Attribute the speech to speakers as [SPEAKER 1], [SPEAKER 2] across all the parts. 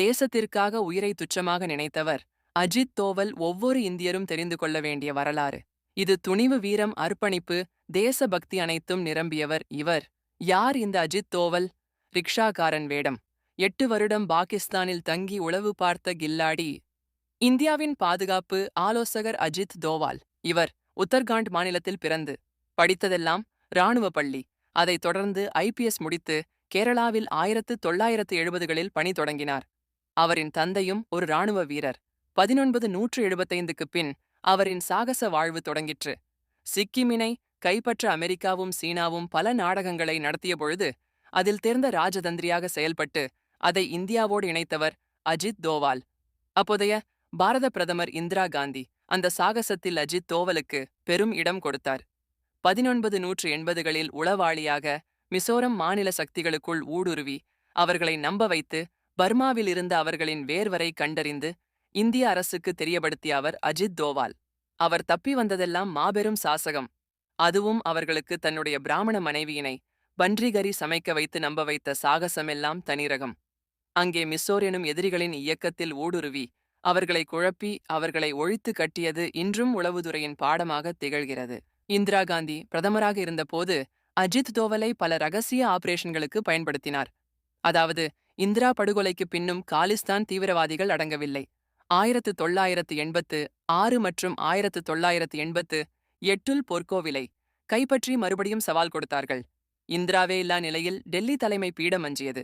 [SPEAKER 1] தேசத்திற்காக உயிரை துச்சமாக நினைத்தவர் அஜித் தோவல் ஒவ்வொரு இந்தியரும் தெரிந்து கொள்ள வேண்டிய வரலாறு. இது துணிவு வீரம் அர்ப்பணிப்பு தேசபக்தி அனைத்தும் நிரம்பியவர் இவர். யார் இந்த அஜித் தோவல்? ரிக்ஷாக்காரன் வேடம். எட்டு வருடம் பாகிஸ்தானில் தங்கி உளவு பார்த்த கில்லாடி. இந்தியாவின் பாதுகாப்பு ஆலோசகர் அஜித் தோவால். இவர் உத்தர்காண்ட் மாநிலத்தில் பிறந்து. படித்ததெல்லாம் இராணுவ பள்ளி. அதைத் தொடர்ந்து ஐபிஎஸ் முடித்து கேரளாவில் ஆயிரத்து தொள்ளாயிரத்து எழுபதுகளில் பணி தொடங்கினார். அவரின் தந்தையும் ஒரு இராணுவ வீரர். பதினொன்பது நூற்று எழுபத்தைந்துக்குப் பின் அவரின் சாகச வாழ்வு தொடங்கிற்று. சிக்கிமினை கைப்பற்ற அமெரிக்காவும் சீனாவும் பல நாடகங்களை நடத்தியபொழுது அதில் தேர்ந்த ராஜதந்திரியாக செயல்பட்டு அதை இந்தியாவோடு இணைத்தவர் அஜித் தோவால். அப்போதைய பாரத பிரதமர் இந்திரா காந்தி அந்த சாகசத்தில் அஜித் தோவலுக்கு பெரும் இடம் கொடுத்தார். பதினொன்பது நூற்று எண்பதுகளில் உளவாளியாக மிசோரம் மாநில சக்திகளுக்குள் ஊடுருவி அவர்களை நம்ப வைத்து பர்மாவில் இருந்த அவர்களின் வேர்வரை கண்டறிந்து இந்திய அரசுக்கு தெரியப்படுத்திய அவர் அஜித் தோவால். அவர் தப்பி வந்ததெல்லாம் மாபெரும் சாசகம். அதுவும் அவர்களுக்கு தன்னுடைய பிராமண மனைவியினை பன்றிகரி சமைக்க வைத்து நம்ப வைத்த சாகசமெல்லாம் தனிரகம். அங்கே மிசோர் எனும் எதிரிகளின் இயக்கத்தில் ஊடுருவி அவர்களை குழப்பி அவர்களை ஒழித்து கட்டியது இன்றும் உளவுத்துறையின் பாடமாக திகழ்கிறது. இந்திரா காந்தி பிரதமராக இருந்தபோது அஜித் தோவலை பல ரகசிய ஆபரேஷன்களுக்கு பயன்படுத்தினார். அதாவது இந்திரா படுகொலைக்கு பின்னும் காலிஸ்தான் தீவிரவாதிகள் அடங்கவில்லை. ஆயிரத்து தொள்ளாயிரத்து எண்பத்து ஆறு மற்றும் ஆயிரத்து தொள்ளாயிரத்து எண்பத்து எட்டுல் பொற்கோவிலை கைப்பற்றி மறுபடியும் சவால் கொடுத்தார்கள். இந்திராவே இல்லா நிலையில் டெல்லி தலைமை பீடம் அஞ்சியது.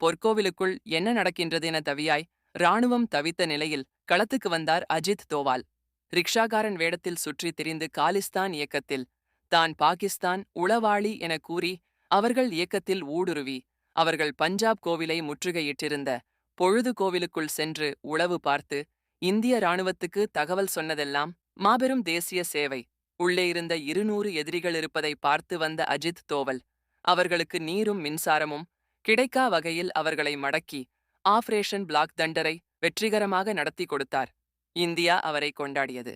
[SPEAKER 1] பொற்கோவிலுக்குள் என்ன நடக்கின்றது என தவியாய் ராணுவம் தவித்த நிலையில் களத்துக்கு வந்தார் அஜித் தோவால். ரிக்ஷாகாரன் வேடத்தில் சுற்றி திரிந்து காலிஸ்தான் இயக்கத்தில் தான் பாகிஸ்தான் உளவாளி என கூறி அவர்கள் இயக்கத்தில் ஊடுருவி. அவர்கள் பஞ்சாப் கோவிலை முற்றுகையிட்டிருந்த பொழுது கோவிலுக்குள் சென்று உளவு பார்த்து இந்திய இராணுவத்துக்கு தகவல் சொன்னதெல்லாம் மாபெரும் தேசிய சேவை. உள்ளே இருந்த இருநூறு எதிரிகள் இருப்பதை பார்த்து வந்த அஜித் தோவல் அவர்களுக்கு நீரும் மின்சாரமும் கிடைக்கா வகையில் அவர்களை மடக்கி ஆபரேஷன் பிளாக் தண்டரை வெற்றிகரமாக நடத்தி கொடுத்தார். இந்தியா அவரை கொண்டாடியது.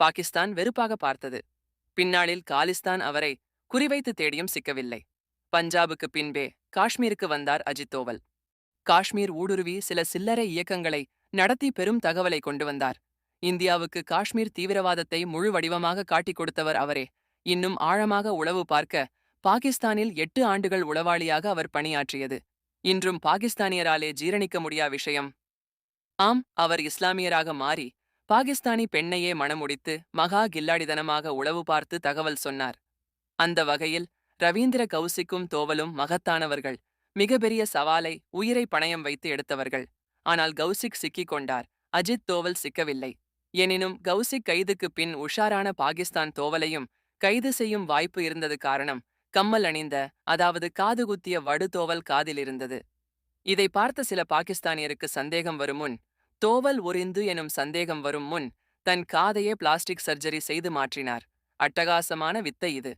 [SPEAKER 1] பாகிஸ்தான் வெறுப்பாக பார்த்தது. பின்னாளில் காலிஸ்தான் அவரை குறிவைத்து தேடியும் சிக்கவில்லை. பஞ்சாபுக்கு பின்பே காஷ்மீருக்கு வந்தார் அஜித் தோவல். காஷ்மீர் ஊடுருவி சில சில்லறை இயக்கங்களை நடத்தி பெரும் தகவலை கொண்டு வந்தார். இந்தியாவுக்கு காஷ்மீர் தீவிரவாதத்தை முழு வடிவமாக காட்டிக் கொடுத்தவர் அவரே. இன்னும் ஆழமாக உளவு பார்க்க பாகிஸ்தானில் எட்டு ஆண்டுகள் உளவாளியாக அவர் பணியாற்றியது. இன்றும் பாகிஸ்தானியராலே ஜீரணிக்க முடியா விஷயம்? ஆம் அவர் இஸ்லாமியராக மாறி பாகிஸ்தானி பெண்ணையே மணமுடித்து மகா கில்லாடிதனமாக உளவு பார்த்து தகவல் சொன்னார். அந்த வகையில் ரவீந்திர கௌசிக்கும் தோவலும் மகத்தானவர்கள். மிகப்பெரிய சவாலை உயிரை பணயம் வைத்து எடுத்தவர்கள். ஆனால் கௌசிக் சிக்கிக் கொண்டார். அஜித் தோவல் சிக்கவில்லை. எனினும் கௌசிக் கைதுக்கு பின் உஷாரான பாகிஸ்தான் தோவலையும் கைது செய்யும் வாய்ப்பு இருந்தது காரணம் கம்மல் அணிந்த அதாவது காது குத்திய வடுதோவல் காதில் இருந்தது. இதை பார்த்த சில பாகிஸ்தானியருக்கு சந்தேகம் வரும் முன் தோவல் ஒரிந்து எனும் சந்தேகம் வரும் முன் தன் காதையே பிளாஸ்டிக் சர்ஜரி செய்து மாற்றினார். அட்டகாசமான வித்தை இது.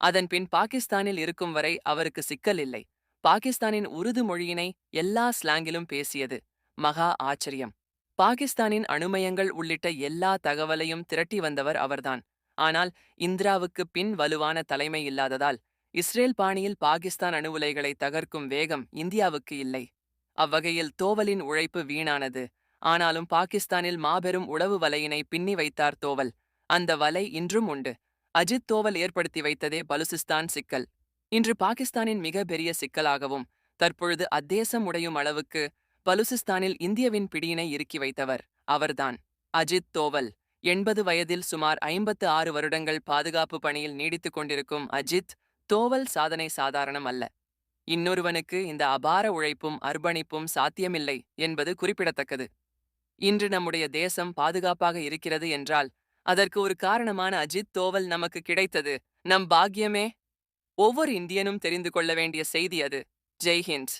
[SPEAKER 1] அதன்பின் பாகிஸ்தானில் இருக்கும் வரை அவருக்கு சிக்கல் இல்லை. பாகிஸ்தானின் உருது மொழியினை எல்லா ஸ்லாங்கிலும் பேசியது மகா ஆச்சரியம். பாகிஸ்தானின் அணுமயங்கள் உள்ளிட்ட எல்லா தகவலையும் திரட்டி வந்தவர் அவர்தான். ஆனால் இந்திராவுக்கு பின் வலுவான தலைமை இல்லாததால் இஸ்ரேல் பாணியில் பாகிஸ்தான் அணு உலைகளை தகர்க்கும் வேகம் இந்தியாவுக்கு இல்லை. அவ்வகையில் தோவலின் உழைப்பு வீணானது. ஆனாலும் பாகிஸ்தானில் மாபெரும் உளவு வலையினை பின்னி வைத்தார் தோவல். அந்த வலை இன்றும் உண்டு. அஜித் தோவல் ஏற்படுத்தி வைத்ததே பலுசிஸ்தான் சிக்கல். இன்று பாகிஸ்தானின் மிக பெரிய சிக்கலாகவும் தற்பொழுது அத்தேசம் உடையும் அளவுக்கு பலுசிஸ்தானில் இந்தியவின் பிடியினை இறுக்கி வைத்தவர் அவர்தான். அஜித் தோவல் எண்பது வயதில் சுமார் ஐம்பத்து ஆறு வருடங்கள் பாதுகாப்பு பணியில் நீடித்துக் கொண்டிருக்கும் அஜித் தோவல் சாதனை சாதாரணம் அல்ல. இன்னொருவனுக்கு இந்த அபார உழைப்பும் அர்ப்பணிப்பும் சாத்தியமில்லை என்பது குறிப்பிடத்தக்கது. இன்று நம்முடைய தேசம் பாதுகாப்பாக இருக்கிறது என்றால் அதற்கு ஒரு காரணமான அஜித் தோவல் நமக்கு கிடைத்தது. நம் பாக்கியமே. ஒவ்வொரு இந்தியனும் தெரிந்து கொள்ள வேண்டிய செய்தி அது. ஜெய்ஹிந்த்.